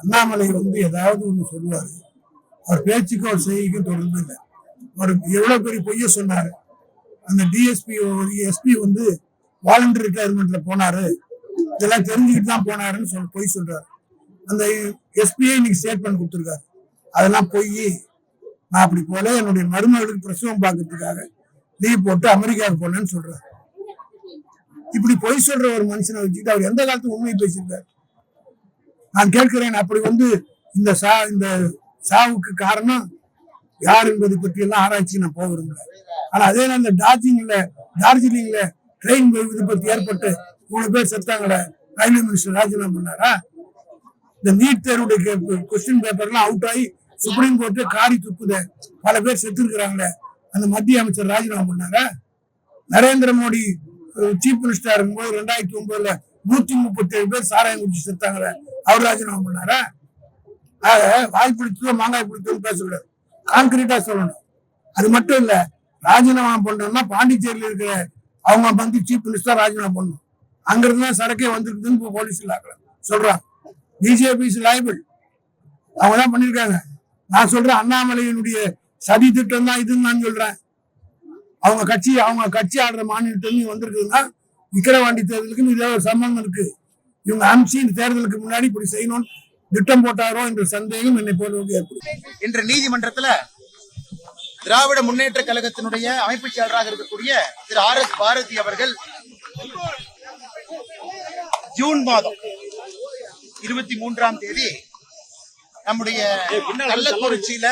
அண்ணாமலை வந்து ஏதாவது ஒண்ணு சொல்லுவாரு. அவர் பேச்சுக்கும் அவர் செய்திக்கும் தொடர்பு இல்லை. அவர் எவ்வளவு பெரிய பொய்ய சொன்னாரு. அந்த டிஎஸ்பி எஸ்பி வந்து வாலண்டரி ரிட்டையர்மெண்ட்ல போனாரு. இதெல்லாம் தெரிஞ்சுக்கிட்டு தான் போனாருன்னு சொல் பொய் சொல்றாரு. அந்த எஸ்பிஐ இன்னைக்கு ஸ்டேட்மெண்ட் கொடுத்துருக்காரு. அதெல்லாம் பொய். நான் அப்படி போல என்னுடைய மருமகளுக்கு பிரசவம் பார்க்கறதுக்காக லீவ் போட்டு அமெரிக்காவுக்கு போனேன்னு சொல்றாரு. இப்படி பொய் சொல்ற ஒரு மனுஷனை வச்சுக்கிட்டு அவர் எந்த காலத்து உண்மை பேசியிருக்காரு. நான் கேட்கிறேன் அப்படி வந்து இந்த சா இந்த சாவுக்கு காரணம் யார் என்பதை பற்றி எல்லாம் ஆராய்ச்சி நான் போக விரும்பல. ஆனா அதே நேரம் இந்த டார்ஜிலிங்ல டார்ஜிலிங்ல ட்ரெயின் விபத்து ஏற்பட்டு மூணு பேர் செத்தாங்களே ரயில்வே மினிஸ்டர் ராஜினாமா பண்ணாரா? இந்த நீட் தேர்வுடைய கொஸ்டின் பேப்பர்லாம் அவுட் ஆகி சுப்ரீம் கோர்ட்டு காரி துப்புத பல பேர் செத்து இருக்கிறாங்களே அந்த மத்திய அமைச்சர் ராஜினாமா பண்ணாரா? நரேந்திர மோடி சீஃப் மினிஸ்டர் இருக்கும்போது ரெண்டாயிரத்தி ஒன்பதுல நூத்தி முப்பத்தி ஏழு பேர் சாராயம் குடிச்சு செத்தாங்களே அவர் ராஜினாமா பண்ணாரா? ஆக வாய் பிடிச்சதோ மாங்காய் பிடிச்சதும் பேசக்கூடாது. கான்கிரீட்டா சொல்லணும். அது மட்டும் இல்ல ராஜினாமா பண்ணணும்னா பாண்டிச்சேரியில் இருக்கிற அவங்க வந்து சீஃப் மினிஸ்டர் ராஜினாமா பண்ணணும். அங்கிருந்து தான் சரக்கே வந்திருக்குதுன்னு இப்போ போலீஸ்ல சொல்றாங்க. பிஜேபி இஸ் லைபிள் அவங்க தான் பண்ணிருக்காங்க நான் சொல்றேன் அண்ணாமலையினுடைய சதி திட்டம் தான் இதுன்னு நான் சொல்றேன். அவங்க கட்சி அவங்க கட்சி ஆடுற மாநிலத்திலையும் வந்திருக்குதுன்னா விக்கிரவாண்டி தேர்தலுக்கு இதே ஒரு சம்பந்தம் இருக்கு. இவங்க அமிச்சு இந்த தேர்தலுக்கு முன்னாடி இப்படி செய்யணும் திட்டம் போட்டாரோ என்ற சந்தேகம் என்னை போலவங்க ஏற்படும் இன்று நீதிமன்றத்துல திராவிட முன்னேற்ற கழகத்தினுடைய அமைப்பு செயலராக இருக்கக்கூடிய திரு ஆர் எஸ் பாரதி அவர்கள் ஜூன் மாதம் இருபத்தி மூன்றாம் தேதி நம்முடைய கள்ளக்குறிச்சியில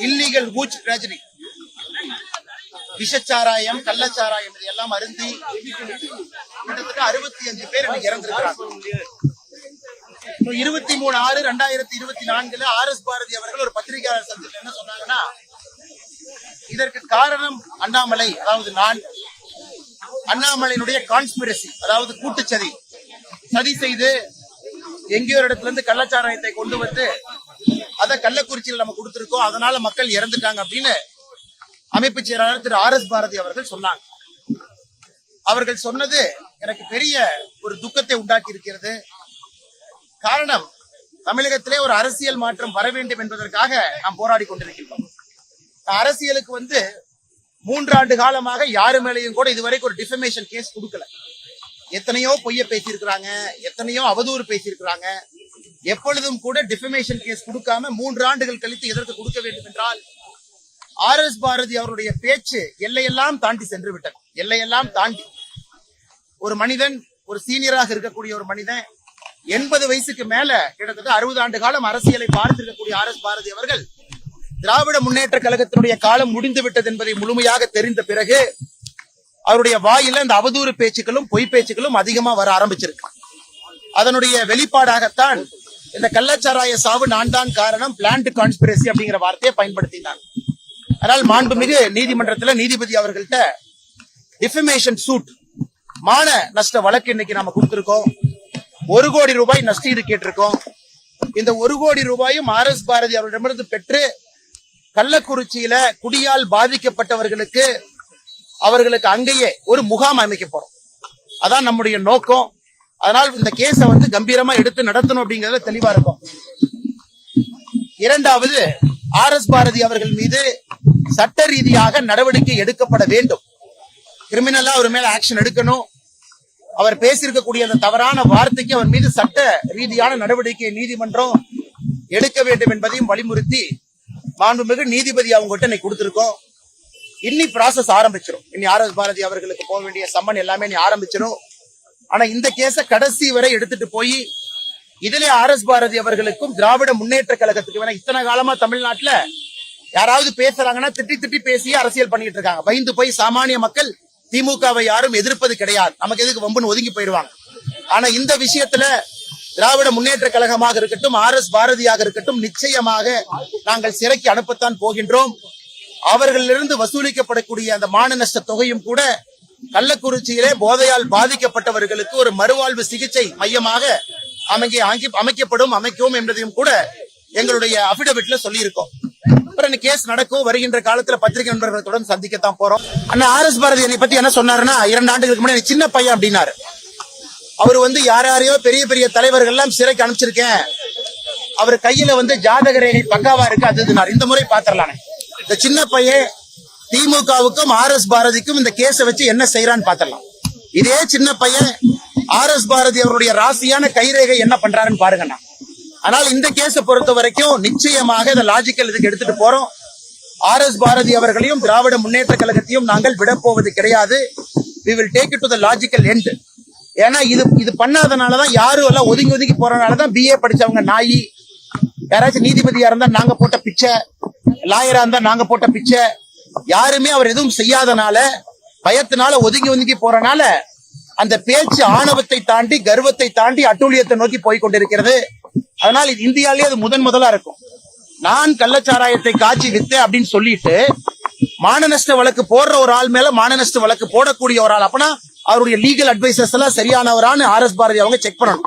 இல்லீகல் ஊச் ரஜினி விஷச்சாராயம் கள்ளச்சாராயம் இதெல்லாம் அருந்தி கிட்டத்தட்ட அறுபத்தி அஞ்சு பேர் இன்னைக்கு இறந்திருக்கிறாங்க. இருபத்தி மூணு ஆறு ரெண்டாயிரத்தி இருபத்தி நான்குல ஆர் எஸ் பாரதி அவர்கள் ஒரு பத்திரிகையாளர் சந்திப்பில் என்ன சொன்னாங்கன்னா இதற்கு காரணம் அண்ணாமலை அதாவது நான். அண்ணாமலையினுடைய கான்ஸ்பிரசி அதாவது கூட்டுச்சதி. சதி செய்து எங்கேயோ இடத்துல இருந்து கள்ளச்சாராயத்தை கொண்டு வந்து அதை கள்ளக்குறிச்சியில் நம்ம கொடுத்திருக்கோம் அதனால மக்கள் இறந்துட்டாங்க அப்படின்னு அமைப்பு செயலாளர் திரு ஆர் எஸ் பாரதி அவர்கள் சொன்னாங்க. அவர்கள் சொன்னது எனக்கு பெரிய ஒரு துக்கத்தை உண்டாக்கி இருக்கிறது காரணம் தமிழகத்திலே ஒரு அரசியல் மாற்றம் வர வேண்டும் என்பதற்காக நாம் போராடி கொண்டிருக்கின்றோம். அரசியலுக்கு வந்து மூன்றாண்டு காலமாக யாரு மேலேயும் கூட இதுவரைக்கும் ஒரு டிஃபமேஷன் கேஸ் கொடுக்கல. எத்தனையோ பொய்ய பேசியிருக்கிறாங்க எத்தனையோ அவதூறு பேசியிருக்கிறாங்க. எப்பொழுதும் கூட டிஃபமேஷன் கேஸ் கொடுக்காம மூன்று ஆண்டுகள் கழித்து எதற்கு கொடுக்க வேண்டும் என்றால் ஆர் எஸ் பாரதி அவருடைய பேச்சு எல்லையெல்லாம் தாண்டி சென்று விட்டது. எல்லையெல்லாம் தாண்டி. ஒரு மனிதன் ஒரு சீனியராக இருக்கக்கூடிய ஒரு மனிதன் எண்பது வயசுக்கு மேல கிட்டத்தட்ட அறுபது ஆண்டு காலம் அரசியலை பார்த்திருக்கக்கூடிய ஆர் எஸ் பாரதி அவர்கள் திராவிட முன்னேற்ற கழகத்தினுடைய காலம் முடிந்து விட்டது என்பதை முழுமையாக தெரிந்த பிறகு அவருடைய வாயில இந்த அவதூறு பேச்சுக்களும் பொய் பேச்சுக்களும் அதிகமா வர ஆரம்பிச்சிருக்கு. அதனுடைய வெளிப்பாடாகத்தான் இந்த கள்ளச்சாராய சாவு நான் தான் காரணம் பிளான்ட் கான்ஸ்பிரசி அப்படிங்கிற வார்த்தையை பயன்படுத்தினாங்க. அதனால் மாண்புமிகு நீதிமன்றத்துல நீதிபதி அவர்கள்ட்ட டிஃபமேஷன் சூட் மான நஷ்ட வழக்கு இன்னைக்கு நாம கொடுத்திருக்கோம். ஒரு கோடி ரூபாய் நஷ்டீடு கேட்டிருக்கோம். இந்த ஒரு கோடி ரூபாயும் ஆர் எஸ் பாரதி அவர்களிடமிருந்து பெற்று கள்ளக்குறிச்சியில குடியால் பாதிக்கப்பட்டவர்களுக்கு அவர்களுக்கு அங்கேயே ஒரு முகாம் அமைக்க போறோம். அதான் நம்முடைய நோக்கம். அதனால் இந்த கேஸை வந்து கம்பீரமா எடுத்து நடத்தணும் அப்படிங்கறத தெளிவா இருக்கும். இரண்டாவது ஆர் எஸ் பாரதி அவர்கள் மீது சட்ட ரீதியாக நடவடிக்கை எடுக்கப்பட வேண்டும். கிரிமினலா அவர் மேல ஆக்ஷன் எடுக்கணும். அவர் பேசியிருக்கக்கூடிய அந்த தவறான வார்த்தைக்கு அவர் மீது சட்ட ரீதியான நடவடிக்கை நீதிமன்றம் எடுக்க வேண்டும் என்பதையும் வலியுறுத்தி மாண்புமிகு நீதிபதி அவங்ககிட்ட இன்னைக்கு கொடுத்திருக்கோம். இன்னி ப்ராசஸ் ஆரம்பிச்சிடும் இனி ஆர் எஸ் பாரதி அவர்களுக்கு போக வேண்டிய சம்மன் எல்லாமே நீ ஆரம்பிச்சிடும் ஆனா இந்த கேஸ கடைசி வரை எடுத்துட்டு போய் இதுல ஆர் எஸ் பாரதி அவர்களுக்கும் திராவிட முன்னேற்ற கழகத்துக்கு வேணா இத்தனை காலமா தமிழ்நாட்டுல யாராவது பேசுறாங்கன்னா திட்டி திட்டி பேசி அரசியல் பண்ணிட்டு இருக்காங்க. பயந்து போய் சாமானிய மக்கள் திமுகவை யாரும் எதிர்ப்பது கிடையாது. நமக்கு எதுக்கு வம்புன்னு ஒதுங்கி போயிடுவாங்க. ஆனா இந்த விஷயத்துல திராவிட முன்னேற்ற கழகமாக இருக்கட்டும் ஆர் எஸ் பாரதியாக இருக்கட்டும் நிச்சயமாக நாங்கள் சிறைக்கு அனுப்பத்தான் போகின்றோம். அவர்களிலிருந்து வசூலிக்கப்படக்கூடிய அந்த மான நஷ்ட தொகையும் கூட கள்ளக்குறிச்சியிலே போதையால் பாதிக்கப்பட்டவர்களுக்கு ஒரு மறுவாழ்வு சிகிச்சை மையமாக அமைக்க அமைக்கப்படும் அமைக்கவும் என்பதையும் கூட எங்களுடைய அபிடவிட்ல சொல்லியிருக்கோம். அப்புறம் கேஸ் நடக்கும். வருகின்ற காலத்துல பத்திரிகை நண்பர்களுடன் சந்திக்கத்தான் போறோம். அண்ணா ஆர் எஸ் பாரதி என்னை பத்தி என்ன சொன்னாருன்னா இரண்டு ஆண்டுகளுக்கு முன்னாடி சின்ன பையன் அப்படின்னாரு. அவர் வந்து யார் யாரையோ பெரிய பெரிய தலைவர்கள் எல்லாம் சிறைக்கு அனுப்பிச்சிருக்கேன். அவர் கையில வந்து ஜாதக ரேகை பக்காவா இருக்கு அது இந்த முறை பாத்திரலானே. இந்த சின்ன பையன் திமுகவுக்கும் ஆர் எஸ் பாரதிக்கும் இந்த கேஸை வச்சு என்ன செய்யறான்னு பாத்திரலாம். இதே சின்ன பையன் ஆர் எஸ் பாரதி அவருடைய ராசியான கைரேகை என்ன பண்றாருன்னு பாருங்கண்ணா. ஆனால் இந்த கேஸை பொறுத்த வரைக்கும் நிச்சயமாக இந்த லாஜிக்கல் இதுக்கு எடுத்துட்டு போறோம். ஆர் எஸ் பாரதி அவர்களையும் திராவிட முன்னேற்ற கழகத்தையும் நாங்கள் விடப்போவது கிடையாது. We will take it to the logical end ஏன்னா இது இது பண்ணாதனாலதான் யாரும் எல்லாம் ஒதுங்கி ஒதுங்கி போறதுனாலதான் பிஏ படிச்சவங்க நாயி. யாராச்சும் நீதிபதியா இருந்தா நாங்க போட்ட பிச்சை. லாயரா இருந்தா நாங்க போட்ட பிச்சை. யாருமே அவர் எதுவும் செய்யாதனால பயத்தினால ஒதுங்கி ஒதுங்கி போறனால அந்த பேச்சு ஆணவத்தை தாண்டி கர்வத்தை தாண்டி அட்டூழியத்தை நோக்கி போய் கொண்டிருக்கிறது. அதனால் இது இந்தியாவிலே அது முதன் முதலா இருக்கும். நான் கள்ளச்சாராயத்தை காய்ச்சி வித்தேன் அப்படின்னு சொல்லிட்டு மானநஷ்ட வழக்கு போடுற ஒரு ஆள் மேல மானநஷ்ட வழக்கு போடக்கூடிய ஒரு ஆள். அப்பனா அவருடைய லீகல் அட்வைசர்ஸ் எல்லாம் சரியானவரான்னு ஆர் எஸ் பாரதி அவங்க செக் பண்ணணும்.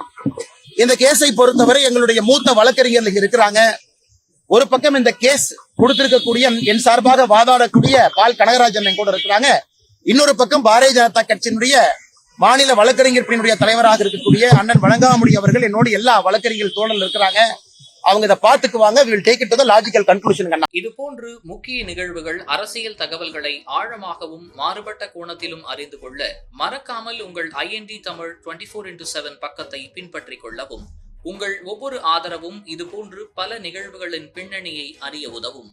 இந்த கேஸை பொறுத்தவரை எங்களுடைய மூத்த வழக்கறிஞர்கள் இருக்கிறாங்க. ஒரு பக்கம் இந்த கேஸ் கொடுத்திருக்கக்கூடிய என் சார்பாக வாதாடக்கூடிய பால் கனகராஜன் கூட இருக்கிறாங்க. இன்னொரு பக்கம் பாரதிய ஜனதா கட்சியினுடைய மாநில வழக்கறிஞர் பிரிவினுடைய தலைவராக இருக்கக்கூடிய அண்ணன் வழங்காமுடி அவர்கள் என்னோட எல்லா வழக்கறிஞர் தோழல் இருக்கிறாங்க. அவங்க இதை பார்த்துக்குவாங்க will take it to the logical conclusion இதுபோன்று முக்கிய நிகழ்வுகள் அரசியல் தகவல்களை ஆழமாகவும் மாறுபட்ட கோணத்திலும் அறிந்து கொள்ள மறக்காமல் உங்கள் IND Tamil twenty four into seven பக்கத்தை பின்பற்றிக் கொள்ளவும் உங்கள் ஒவ்வொரு ஆதரவும் இதுபோன்று பல நிகழ்வுகளின் பின்னணியை அறிய உதவும்.